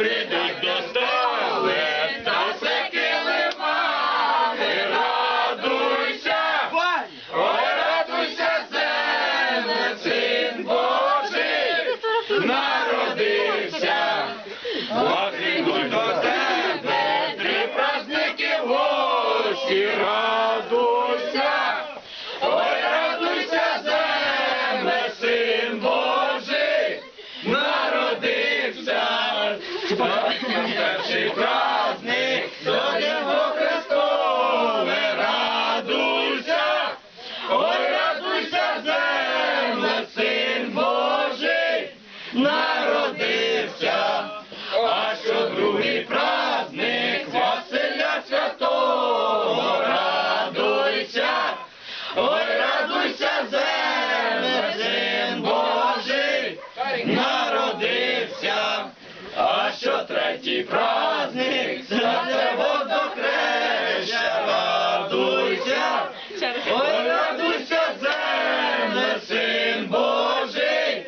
прийдуть до стали, та все килимами, радуйся, ой, радуйся, земле, син Божий, народився, Бо прийдуть до тебе, три праздники гості. Перший праздник, до нього Христове, радуйся, ой, радуйся, земле, син Божий. Святі праздник, святе водохреща, радуйся, ой, радуйся, земле, син Божий,